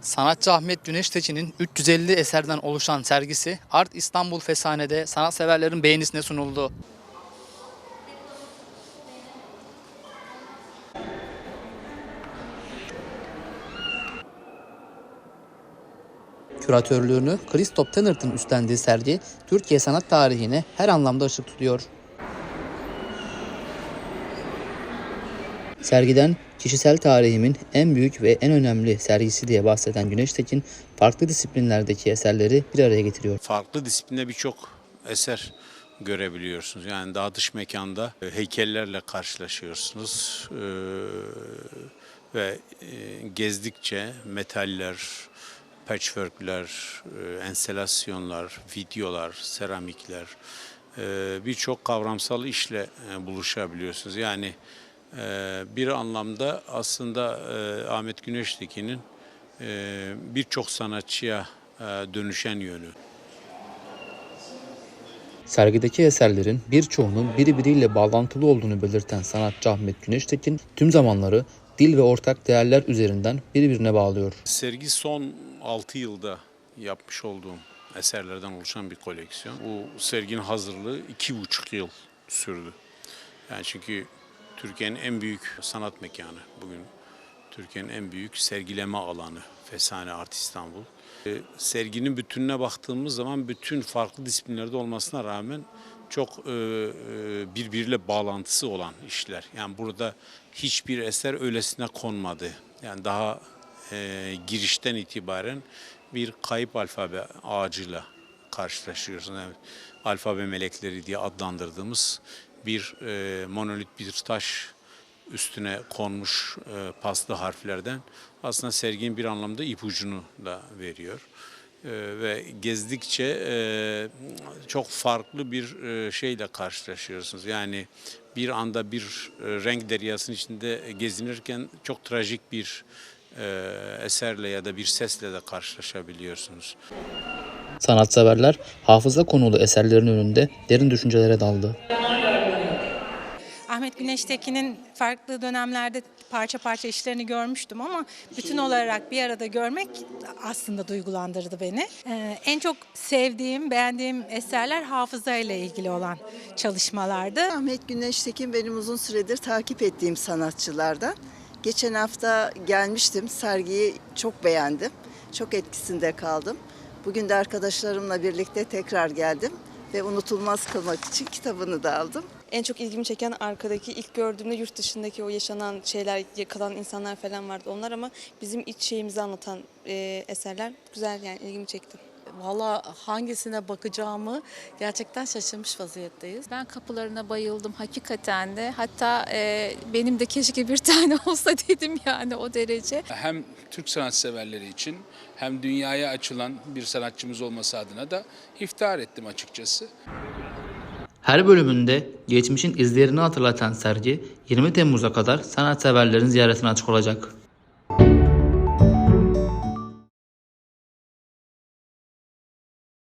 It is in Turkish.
Sanatçı Ahmet Güneştekin'in 350 eserden oluşan sergisi Art İstanbul Fesane'de sanatseverlerin beğenisine sunuldu. Küratörlüğünü Christoph Tannert'ın üstlendiği sergi Türkiye sanat tarihine her anlamda ışık tutuyor. Sergiden kişisel tarihimin en büyük ve en önemli sergisi diye bahseden Güneştekin farklı disiplinlerdeki eserleri bir araya getiriyor. farklı disiplinde birçok eser görebiliyorsunuz. Yani daha dış mekanda e, heykellerle karşılaşıyorsunuz. Ee, ve e, gezdikçe metaller, patchworkler, e, enstalasyonlar, videolar, seramikler birçok kavramsal işle buluşabiliyorsunuz. Yani bir anlamda aslında e, Ahmet Güneştekin'in e, birçok sanatçıya e, dönüşen yönü. Sergideki eserlerin birçoğunun birbiriyle bağlantılı olduğunu belirten sanatçı Ahmet Güneştekin tüm zamanları dil ve ortak değerler üzerinden birbirine bağlıyor. Sergi son 6 yılda yapmış olduğum eserlerden oluşan bir koleksiyon. Bu serginin hazırlığı 2,5 yıl sürdü. Yani çünkü Türkiye'nin en büyük sanat mekanı bugün. Türkiye'nin en büyük sergileme alanı Fesane Art İstanbul. Ee, Serginin bütününe baktığımız zaman bütün farklı disiplinlerde olmasına rağmen çok e, e, birbiriyle bağlantısı olan işler. Yani burada hiçbir eser öylesine konmadı. Yani daha e, girişten itibaren bir kayıp alfabe ağacıyla karşılaşıyorsunuz. Yani alfabe melekleri diye adlandırdığımız bir e, monolit bir taş üstüne konmuş e, paslı harflerden aslında serginin bir anlamda ipucunu da veriyor. E, ve gezdikçe e, çok farklı bir e, şeyle karşılaşıyorsunuz. Yani bir anda bir e, renk deryasının içinde gezinirken çok trajik bir e, eserle ya da bir sesle de karşılaşabiliyorsunuz. Sanatseverler hafıza konulu eserlerin önünde derin düşüncelere daldı. Ahmet Güneştekin'in farklı dönemlerde parça parça işlerini görmüştüm ama bütün olarak bir arada görmek aslında duygulandırdı beni. Ee, en çok sevdiğim, beğendiğim eserler hafızayla ilgili olan çalışmalardı. Ahmet Güneştekin benim uzun süredir takip ettiğim sanatçılardan. Geçen hafta gelmiştim, sergiyi çok beğendim. Çok etkisinde kaldım. Bugün de arkadaşlarımla birlikte tekrar geldim ve unutulmaz kılmak için kitabını da aldım. En çok ilgimi çeken arkadaki ilk gördüğümde yurt dışındaki o yaşanan şeyler, yakalan insanlar falan vardı onlar ama bizim iç şeyimizi anlatan e, eserler güzel yani ilgimi çekti. Valla hangisine bakacağımı gerçekten şaşırmış vaziyetteyiz. Ben kapılarına bayıldım hakikaten de. Hatta e, benim de keşke bir tane olsa dedim yani o derece. hem Türk sanatseverleri için hem dünyaya açılan bir sanatçımız olması adına da iftihar ettim açıkçası. Her bölümünde geçmişin izlerini hatırlatan sergi 20 Temmuz'a kadar sanatseverlerin ziyaretine açık olacak.